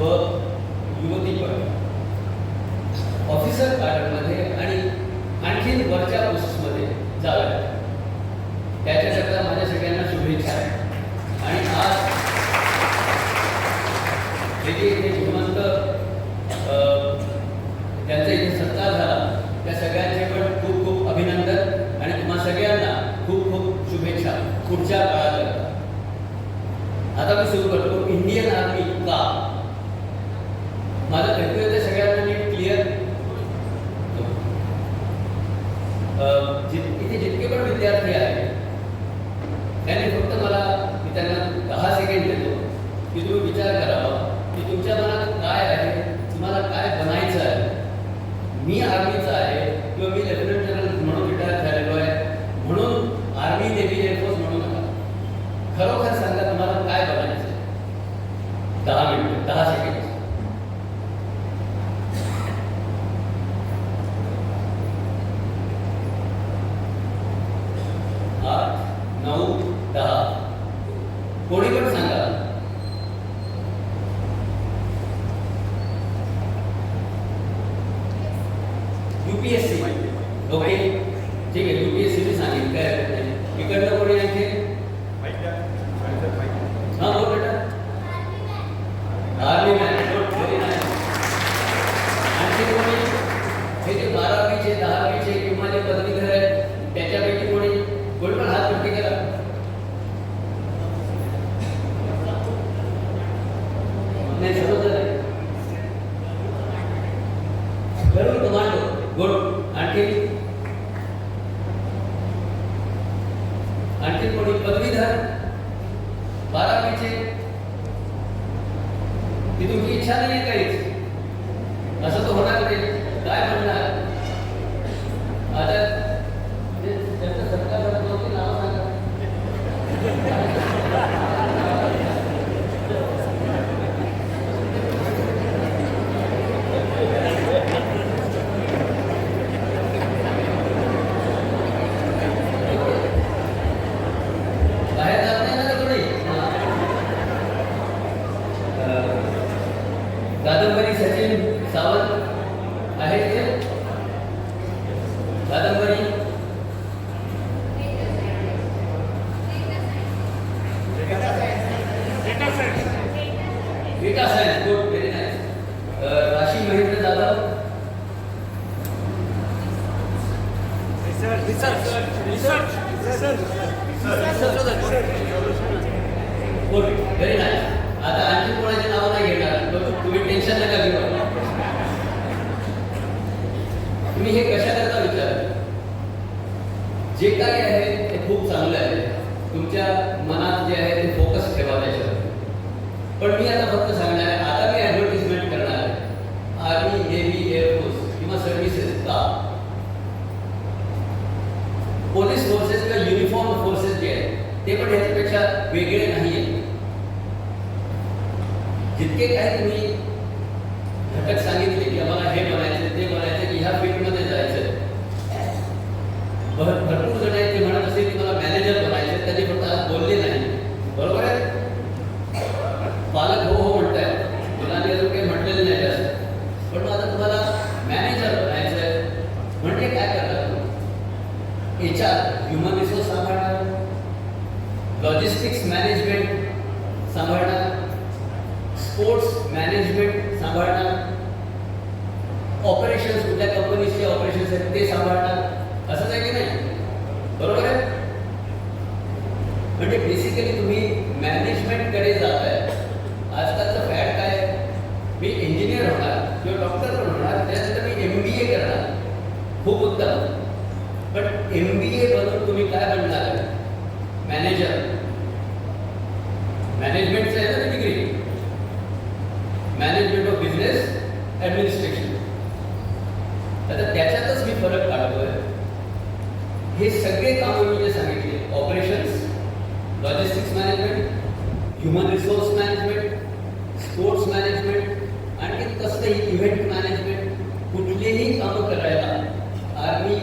व युवती पण. ऑफिसर कार्डमध्ये आणि आणखीन वरच्या पोस्टमध्ये जावं त्याच्याकरता माझ्या सगळ्यांना शुभेच्छा आणि आज हे जे इथे श्रीमंत त्यांचा इथे सत्कार झाला त्या सगळ्यांचे पण खूप खूप अभिनंदन आणि तुम्हा सगळ्यांना खूप खूप शुभेच्छा पुढच्या काळात. आता मी सुरू करतो. इंडियन आर्मी 那时 जितके काही तुम्ही घटक सांगितले की आम्हाला हे बनायचं ते बनायचं की ह्या फील्डमध्ये जायचं भर- भरपूर जण आहेत ते म्हणत असेल की मला मॅनेजर बनायचं त्यांनी फक्त आज बोलले नाही. बरोबर आहे? पालक हो हो अजून काही म्हटलेलं नाही जास्त. पण आता तुम्हाला मॅनेजर म्हणजे काय करणार ह्युमन रिसोर्स सांभाळणार? लॉजिस्टिक्स मॅनेजमेंट सांभाळणार? मॅनेजमेंट सांभाळणार. ऑपरेशन्स कुठल्या कंपनीचे ऑपरेशन्स आहेत ते सांभाळणार. असंच आहे की नाही? बरोबर आहे? म्हणजे बेसिकली तुम्ही मॅनेजमेंटकडे जात आहे आजकालचं फॅट काय? मी इंजिनियर होणार किंवा डॉक्टर पण होणार त्यानंतर मी एम बी ए करणार. खूप उत्तम. पण एम बी ए बनून तुम्ही काय बनणार? मॅनेजर मॅनेजमेंटचं आहे ना मॅनेजमेंट ॲडमिनिस्ट्रेशन आता त्याच्यातच मी फरक काढतोय. हे सगळे कामं मी जे सांगितले operations logistics management human resource management sports management आणखी कसलंही इव्हेंट मॅनेजमेंट कुठलेही कामं करायला आर्मी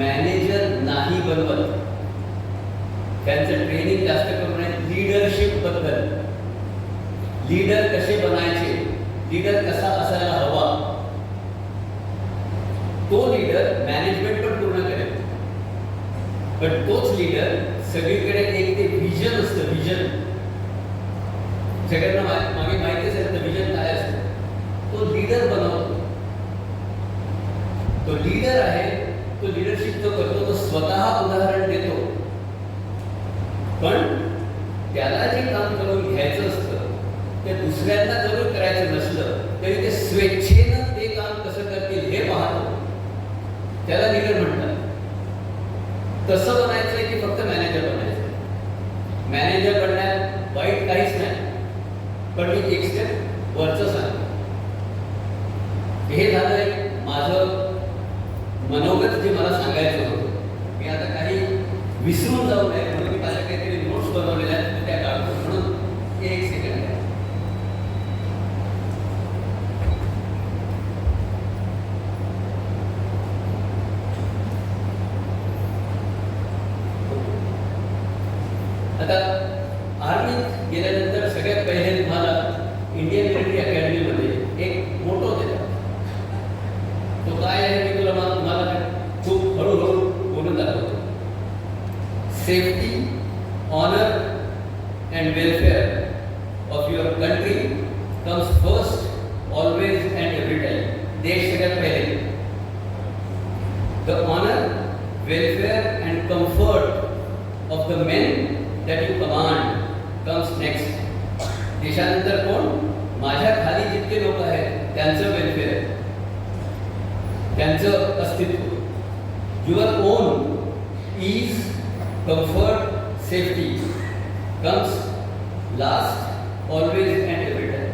मॅनेजर नाही बनवत त्यांचं ट्रेनिंग जास्त करून आहे लीडरशिप बद्दल लीडर कसे बनायचे लीडर कसा असायला हवा? तो लीडर मॅनेजमेंट पण पूर्ण करेल. पण तोच लीडर सगळीकडे एक ते विजन असतं विजन सगळ्यांना विसरून जाऊ नये म्हणून मी माझ्या काहीतरी नोट्स बनवलेल्या अस्तित्व। Your own ease comfort safety comes last always and every time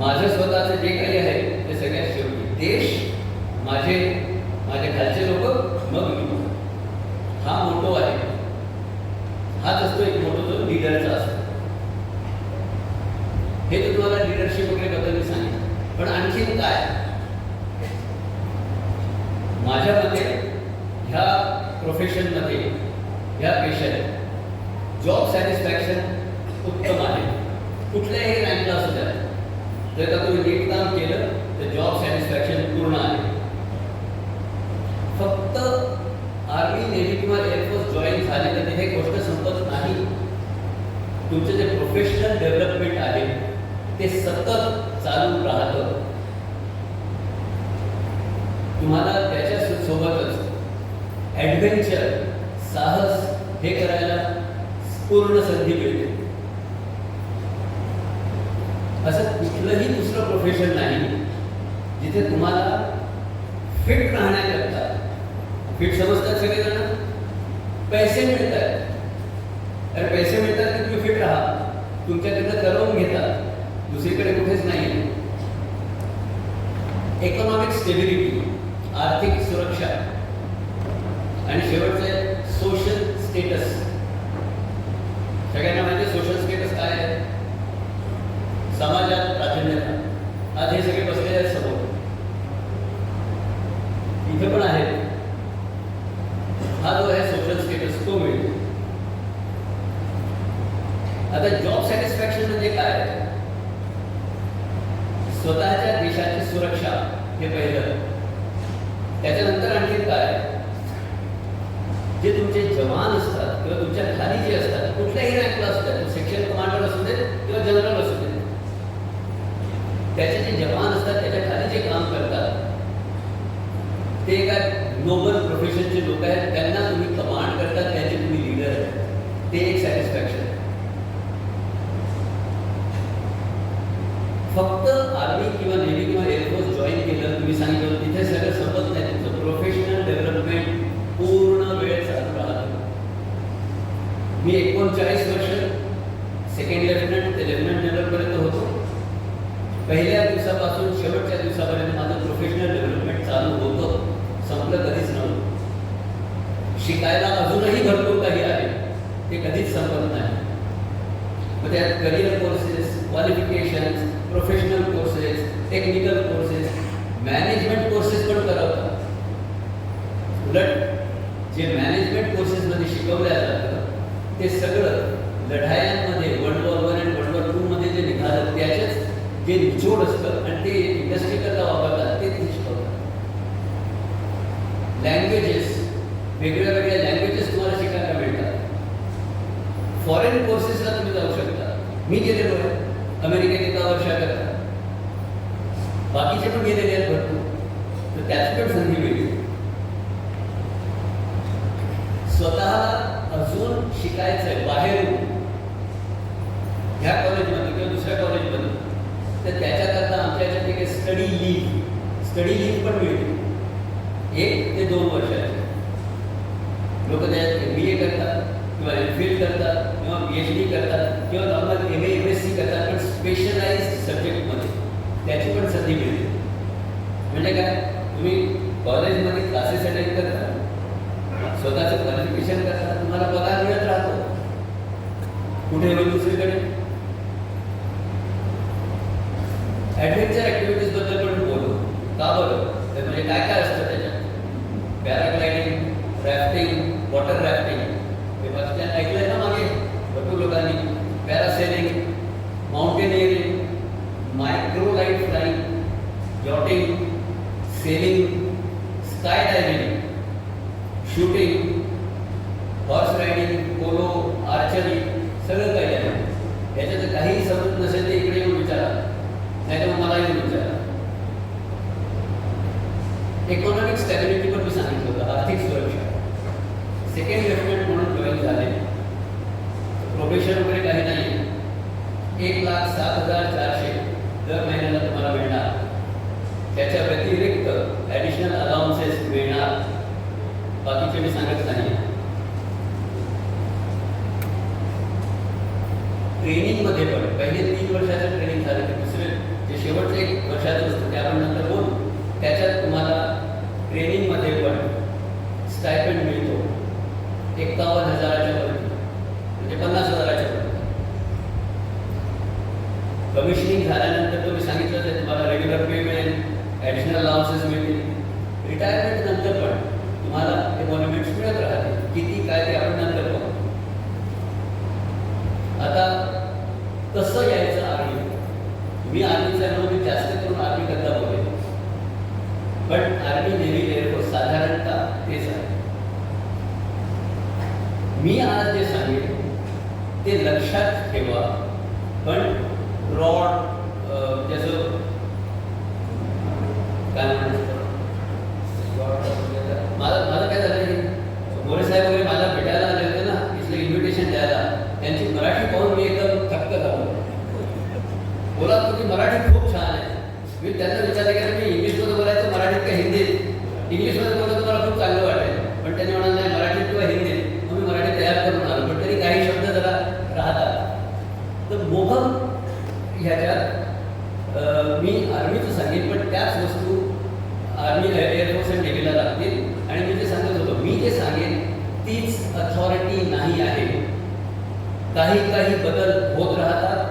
माझं स्वतःचं जे काही आहे, ते सगळ्यात शेवटी। देश माझे खालचे लोक मग मी हा मोठो आहे हाच असतो एक मोठो जो लीडरचा असतो हे तर तुम्हाला लिडरशिप वगैरे बद्दल मी सांगितलं पण आणखीन काय माझ्या मते ह्या प्रोफेशनमध्ये ह्या पेशात जॉब सॅटिस्फॅक्शन उत्तम आहे कुठल्याही रँकला असू द्या जर का तुम्ही नीट काम केलं तर जॉब सॅटिस्फॅक्शन पूर्ण आहे फक्त आर्मी नेव्ही किंवा एअरफोर्स जॉईन झाले तर तिथे गोष्ट संपत नाही तुमचं जे प्रोफेशनल डेव्हलपमेंट आहे ते सतत चालू राहतं ॲडव्हेंचर साहस हे करायला पूर्ण संधी मिळते. असं कुठलंही दुसरं प्रोफेशन नाही. जिथे तुम्हाला फिट राहण्याकरता फिट समजतात सगळेजण पैसे मिळतात. अरे पैसे मिळतात की तुम्ही फिट राहा. तुमच्याकडनं करवून घेतात दुसरीकडे कुठेच नाही इकॉनॉमिक स्टेबिलिटी आर्थिक सुरक्षा And whoever मी एकोणचाळीस वर्ष सेकंड लेफ्टनंट ते लेफ्टनंट जनरलपर्यंत होतो. पहिल्या दिवसापासून शेवटच्या दिवसापर्यंत माझं प्रोफेशनल डेव्हलपमेंट चालू होतं. संपलं कधीच नव्हतं. शिकायला अजूनही भरपूर काही आहे. ते कधीच संपत नाही. मग त्यात career courses qualification professional courses technical courses management courses पण करवतात उलट जे मॅनेजमेंट कोर्सेसमध्ये शिकवल्या ते सगळं लढायांमध्ये world war one and world war टूमध्ये जे निघालं त्याचेच जे निचोड असतं आणि ते इंडस्ट्री करता वापरतात, ते तिथे शिकवतात लँग्वेजेस वेगळ्या वेगळ्या लँग्वेजेस तुम्हाला शिकायला मिळतात. फॉरेन कोर्सेसला तुम्ही जाऊ शकता. मी गेलेलो आहे. अमेरिकेत एका वर्षाकरता. बाकीचे पण गेलेले आहेत भरपूर. तर त्याची पण संधी मिळते. स्वतःला अजून शिकायचं आहे बाहेरून ह्या कॉलेजमध्ये किंवा दुसऱ्या कॉलेजमध्ये तर त्याच्याकरता आमच्या याच्यात एक स्टडी लीव स्टडी लीव पण मिळते. एक ते दोन वर्षाचे. लोक त्याच्यात एम बी ए करतात, किंवा एम फिल करतात, किंवा पी एच डी करतात, किंवा normal M M S C करतात, पण स्पेशलाइज सब्जेक्टमध्ये त्याची पण संधी मिळते. म्हणजे काय? तुम्ही कॉलेजमध्ये क्लासेस अटेंड करता, स्वतःचं क्वालिफिकेशन करता water rafting शेवटचं एक वर्षाचं असतं ते आपण नंतर बोलू. त्याच्यात तुम्हाला ट्रेनिंगमध्ये पण स्टायपेंड मिळतो. एक्कावन्न हजाराच्या वरती. म्हणजे पन्नास हजाराच्या वरती. कमिशनिंग झाल्यानंतर तुम्ही सांगितलं तर तुम्हाला रेग्युलर पे मिळेल ॲडिशनल अलाउन्सेस मिळतील. रिटायरमेंट नंतर पण तुम्हाला ते लक्षात ठेवा पण ब्रॉड जसं काय म्हणतात माझं माझं काय झालं मोरे साहेब वगैरे मला भेटायला आले होते ना इथलं इन्व्हिटेशन द्यायला त्यांची मराठी पाहून मी एकदम थक्क झालो बोला बोलायचं मराठीत का हिंदीत इंग्लिशमध्ये बोलतो मला खूप चांगलं वाटेल पण त्यांनी म्हणाल काही काही बदल होत राहतात.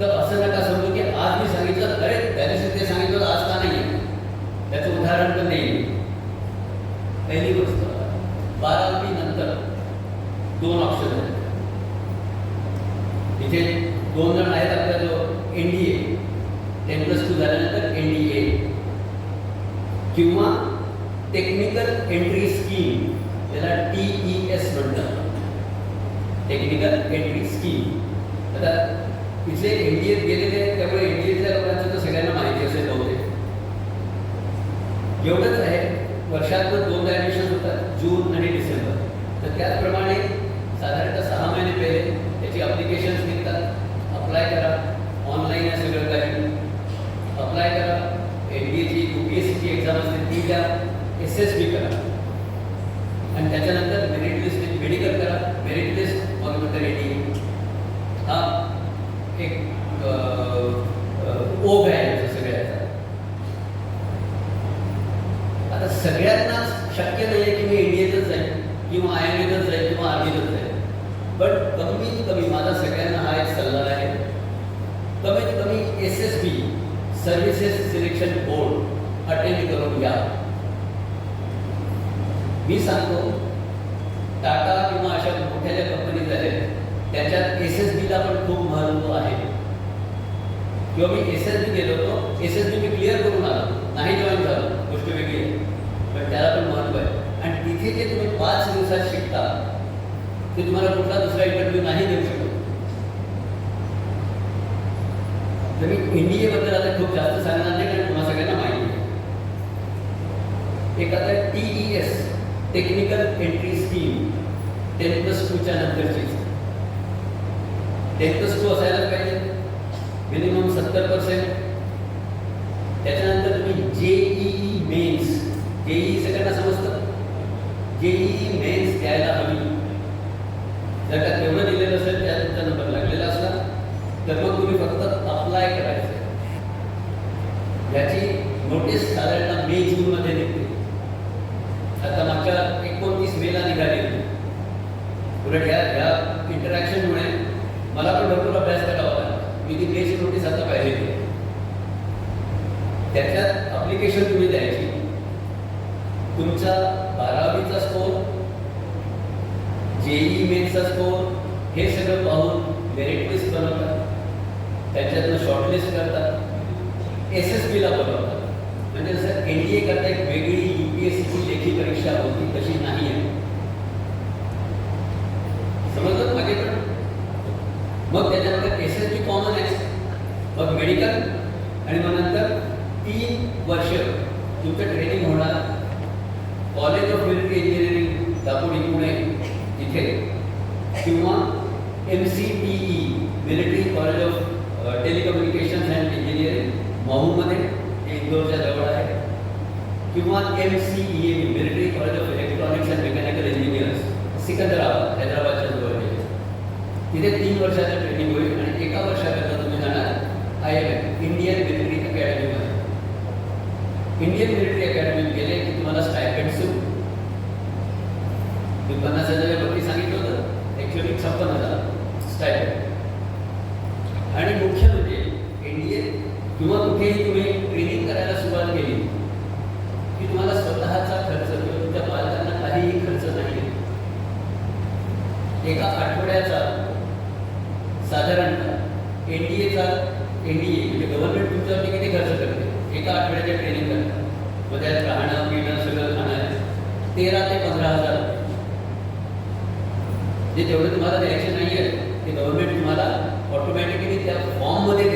तर असं नका समजू की आज मी सांगितलं अरे त्या दिवशी ते सांगितलं आज का नाही? त्याचं उदाहरण पण नाही. पहिली गोष्ट बारावी नंतर दोन ऑप्शन आहेत. इथे दोन जण आहेत आपला जो N D A ten plus two झाल्यानंतर एन डी ए किंवा टेक्निकल एंट्री स्कीम त्याला टी ई एस म्हणतात. टेक्निकल एंट्री स्कीम आता इथले एन डी एत गेलेले आहेत त्यामुळे एन डी एच्या लोकांचं किंवा आय एम किंवा आर्मीतच जाईल पण कमीत कमी माझा सगळ्यांना हा एक सल्ला आहे. कमीत कमी S S B services selection board attend करून घ्या. मी सांगतो टाटा किंवा अशा मोठ्या ज्या कंपनीज आहेत त्याच्यात एस एस बीला पण खूप महत्त्व आहे. किंवा मी एस एस बी गेलो होतो एस एस बी मी क्लिअर करून आलो. नाही जॉईन झालो गोष्ट वेगळी पण त्याला पण हे जे तुम्हें पाच दिवसात शिकता। ते तुम्हाला कुठला दुसरा इंटरव्ह्यू नाही देऊ शकतो. तर मी एनडीएबद्दल आता खूप जास्त सांगणार नाही, कारण तुम्हाला सगळ्यांना माहिती आहे. एक आता T E S technical entry scheme ten plus टूच्या नंतरची. टेन प्लस टू असायलाच पाहिजे. मिनिमम सत्तर पर्सेंट किंवा कुठेही तुम्ही ट्रेनिंग करायला सुरुवात केली की तुम्हाला स्वतःचा खर्च किंवा तुमच्या पालकांना काहीही खर्च नाही. एका आठवड्याचा साधारणतः एन डी एचा एन डी ए म्हणजे गव्हर्नमेंट तुमच्यावरती किती खर्च करते? एका आठवड्याच्या ट्रेनिंग करता. मग त्यात राहणं पिणं सगळं खाणं तेरा ते पंधरा हजार. म्हणजे जे जेवढे तुम्हाला द्यायचे नाही आहे ते गव्हर्नमेंट तुम्हाला ऑटोमॅटिकली त्या फॉर्ममध्ये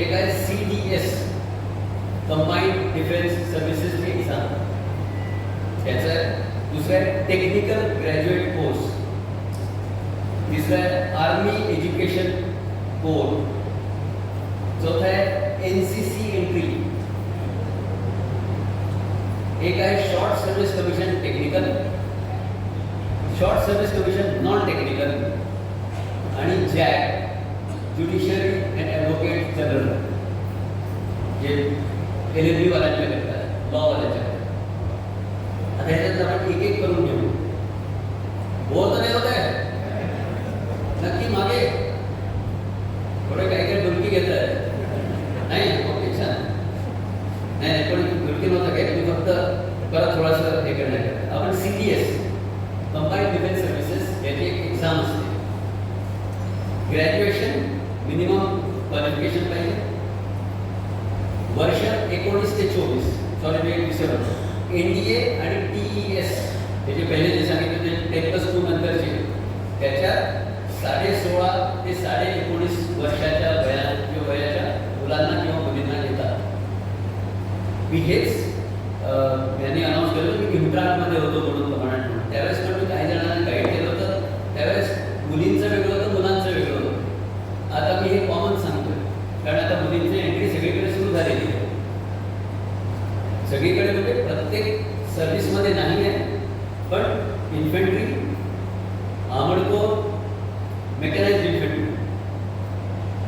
एक C S defence technical course army education course चौथा है एनसीसी एंट्री एक है short service commission technical short service commission non technical judicial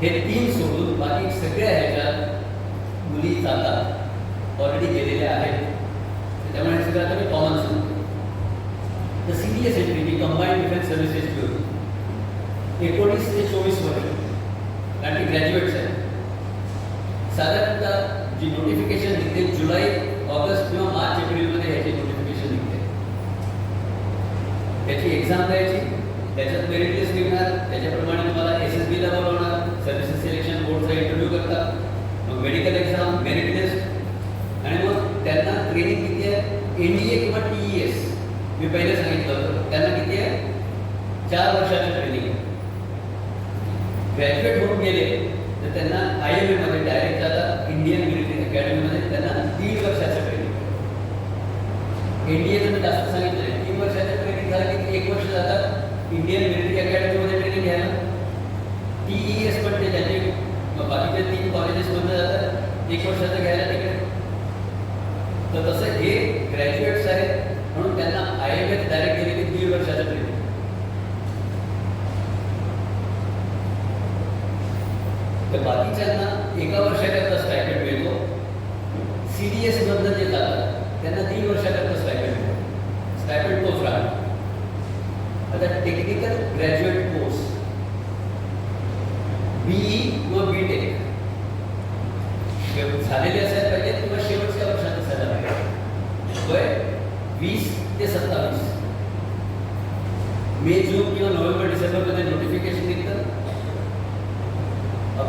हे तीन सोडून बाकी सगळ्या ह्याच्यात मुली जातात ऑलरेडी गेलेल्या आहेत. त्यामुळे हे सगळं आता मी कॉमन सांगतो तर सी डी एस एंट्री ही कंबाईंड डिफेन्स सर्व्हिसेस घेऊन एकोणीस ते चोवीस वर्ष. कारण की ग्रॅज्युएट्स आहेत. साधारणतः जी नोटिफिकेशन निघते जुलै ऑगस्ट किंवा मार्च एप्रिलमध्ये ह्याची नोटिफिकेशन निघते. त्याची एक्झाम द्यायची त्याच्यात मेरिट लिस्ट निघणार त्याच्याप्रमाणे तुम्हाला एस एस बीला बोलवणार सर्व्हिसेस सिलेक्शन बोर्डचा इंटरव्ह्यू करतात मग मेडिकल एक्झाम मेरिट लिस्ट आणि मग त्यांना ट्रेनिंग किती आहे एन डी ए किंवा टी ई एस मी पहिले सांगितलं होतं त्यांना किती आहे चार वर्षाचं ट्रेनिंग आहे ग्रॅज्युएट होऊन गेले तर त्यांना आय एम एमध्ये डायरेक्ट जातात इंडियन मिलिटरी अकॅडमीमध्ये त्यांना दीड वर्षाचं ट्रेनिंग एन डी एचं मी जास्त सांगितलं तीन वर्षाचं ट्रेनिंग झालं की एक वर्ष जातात इंडियन मिलिटरी अकॅडमीमध्ये ट्रेनिंग घ्यायला ई एस पण त्याचे बाकीचे तीन कॉलेजेसमध्ये जातात एक वर्षाचं घ्यायला तिकडे तर तसं हे ग्रॅज्युएट्स आहेत म्हणून त्यांना आय एम एस डायरेक्ट गेले की दीड वर्षाचं ट्रेनिंग तर बाकीच्यांना एका वर्षाच्या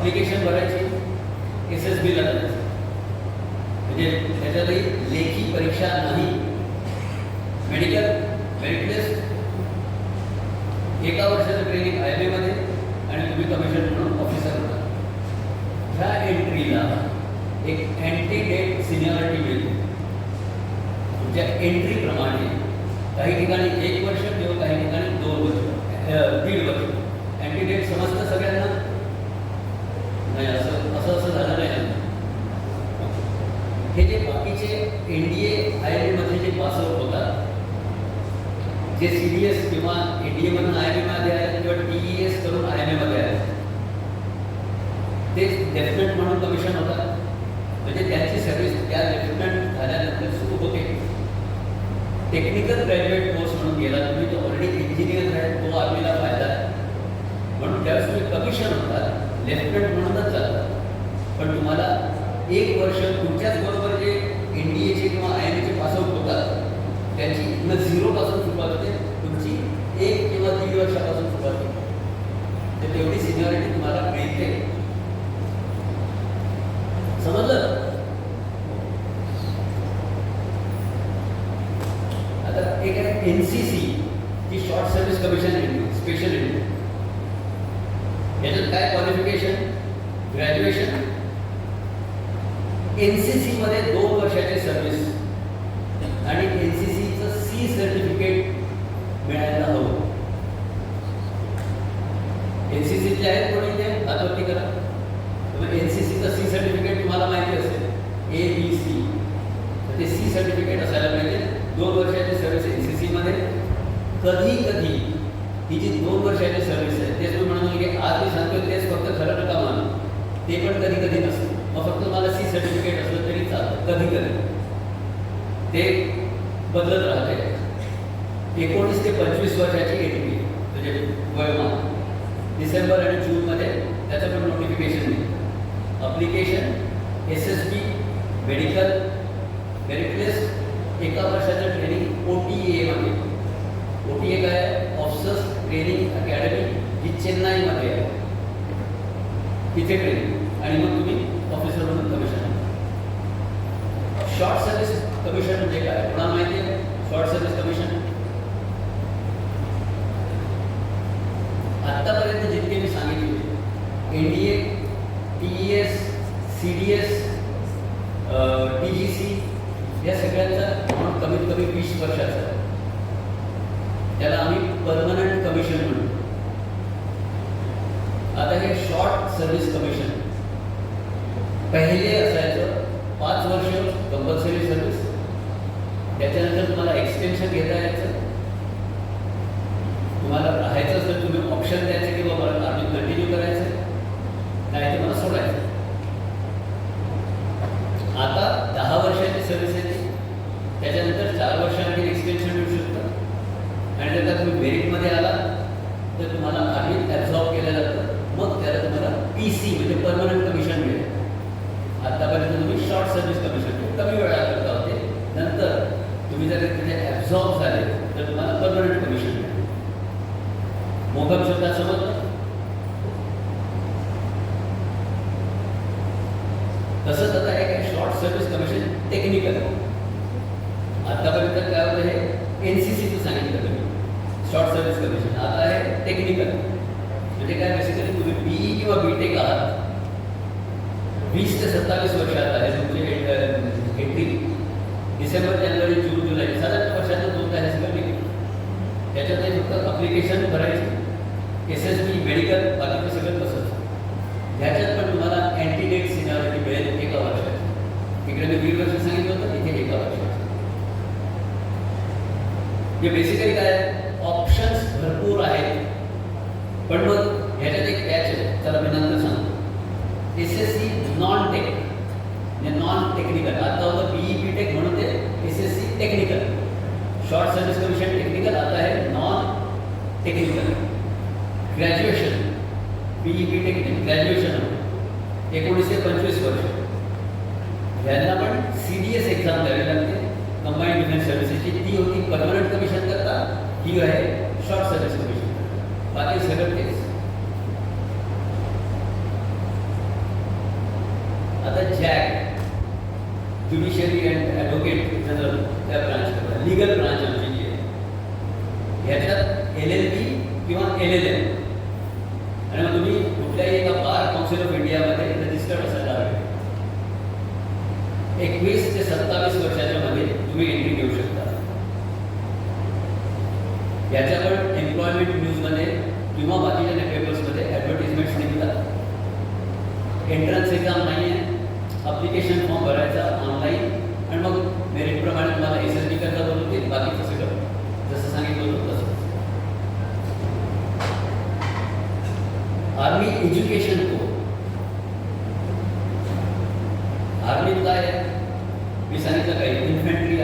भरायची एस एस बीला जायचं म्हणजे त्याच्यातही लेखी परीक्षा नाही। मेडिकल मेरिट लिस्ट एका वर्षाचं ट्रेनिंग आय बी मध्ये आणि तुम्ही कमिशन म्हणून ऑफिसर होता। ह्या एंट्रीला एक अँटी डेट सिनियरिटी मिळते तुमच्या एंट्रीप्रमाणे काही ठिकाणी एक वर्ष किंवा काही ठिकाणी दोन वर्ष दीड वर्ष। अँटी डेट समजतं सगळ्यांना नाही असं असं असं झालं नाही ना. हे। जे बाकीचे N D A I M मध्ये जे पासआउट होतात जे सी डी एस किंवा आय एम एमध्ये आहेत किंवा टी करून आय एम एमध्ये आहेत ते लेफ्टनंट म्हणून कमिशन होतात म्हणजे त्यांची सर्व्हिस त्या लेफ्टनंट झाल्यानंतर सुरू होते टेक्निकल ग्रॅज्युएट कोर्स म्हणून गेला तुम्ही तो ऑलरेडी इंजिनियर आहे तो आर्मीला फ़ायदा आहे म्हणून त्यावेळेस तुम्ही कमिशन होतात लेफ्टनंट म्हणूनच जातात पण तुम्हाला एक वर्ष तुमच्याच बरोबर एन डी एचे किंवा आय एन एचे पासआउट होतात. त्यांची इथनं झिरो सुरुवात होते तुमची एक किंवा दीड वर्षापासून सुरुवात होते तर तेवढी सिनियरिटी तुम्हाला मिळते समजलं आता एक आहे एन सी सी जी short service commission India special India याच्यात काय क्वालिफिकेशन ग्रॅज्युएशन एन सी सीमध्ये दोन वर्षाची सर्व्हिस आणि एन सी सीचं सी सर्टिफिकेट मिळायला हवं एन सी सीचे आहेत कोणी ते? हातवरती करा एन सी सीचं सी सर्टिफिकेट तुम्हाला माहिती असेल. ए बी सी तर ते सी सर्टिफिकेट असायला पाहिजे. दोन वर्षाची सर्व्हिस एन सी सीमध्ये कधी कधी ही जी दोन वर्षाची सर्व्हिस आहे तेच मी म्हणालो की आज मी सांगतो तेच फक्त खरं नका मानू ते पण कधी कधी नसतं. मग फक्त मला सी सर्टिफिकेट असलं तरी चालतं. कधी कधी. ते बदलत राहते. एकोणीस ते पंचवीस वर्षाची एंट्री म्हणजे वयमान डिसेंबर आणि जूनमध्ये त्याचं पण नोटिफिकेशन येईल application S S B medical merit list एका वर्षाचं ट्रेनिंग ओ टी एमध्ये ओ टी ए काय ऑफिसर्स ट्रेनिंग अकॅडमी ही चेन्नईमध्ये आहे। तिथे ट्रेनिंग आणि मग तुम्ही ऑफिसर म्हणून कमिशन शॉर्ट सर्व्हिस कमिशन म्हणजे काय? कोणाला माहिती आहे? शॉर्ट सर्व्हिस कमिशन आत्तापर्यंत जितके मी सांगितले N D A T E S C D S T G C या सगळ्यांचा आपण कमीत कमी वीस वर्षाचा त्याला आम्ही परमनंट कमिशन म्हणतो. आता हे शॉर्ट सर्व्हिस कमिशन पहिले serviço também, हे बेसिकली काय ऑप्शन्स भरपूर आहेत. पण मग ह्याच्यात एक कॅच आहे. चला मी नंतर सांगतो. S S C non tech म्हणजे नॉन टेक्निकल आता होतं बीई बी टेक म्हणून ते S S C technical short service commission technical आता आहे non technical graduation BE B tech graduation एकोणीस ते पंचवीस वर्ष. यांना पण सी डी एस एक्झाम द्यावी लागते. कंबाईंड डिफेन्स सर्व्हिसेसची ती होती परमनंट ही आहे शॉर्ट सर्व्हिस कमिशन बाकी सगळं तेच आता JAG judiciary and advocate general त्या ब्रांच करतात लिगल ब्रांच आमची जी आहे ह्याच्यात एल एल किंवा एल एल एम आणि मग तुम्ही कुठल्याही एका बार काउन्सिल ऑफ़ इंडियामध्ये रजिस्टर्ड असायला हवे एकवीस ते सत्तावीस वर्षाच्या मध्ये तुम्ही एंट्री घेऊ शकता. याच्या पण एम्प्लॉयमेंट न्यूजमध्ये किंवा बाकीच्या पेपर्समध्ये ॲडव्हर्टिजमेंट्स निघतात. एंट्रन्स एक्झाम नाही आहे अप्लिकेशन फॉर्म भरायचा ऑनलाईन आणि मग मेरिटप्रमाणे तुम्हाला एस एस बी करता बोलवतील बाकीचं सगळं जसं सांगितलं होतं तसं. आर्मी एज्युकेशन को आर्मीत काय आहे? मी सांगितलं काय इन्फंट्री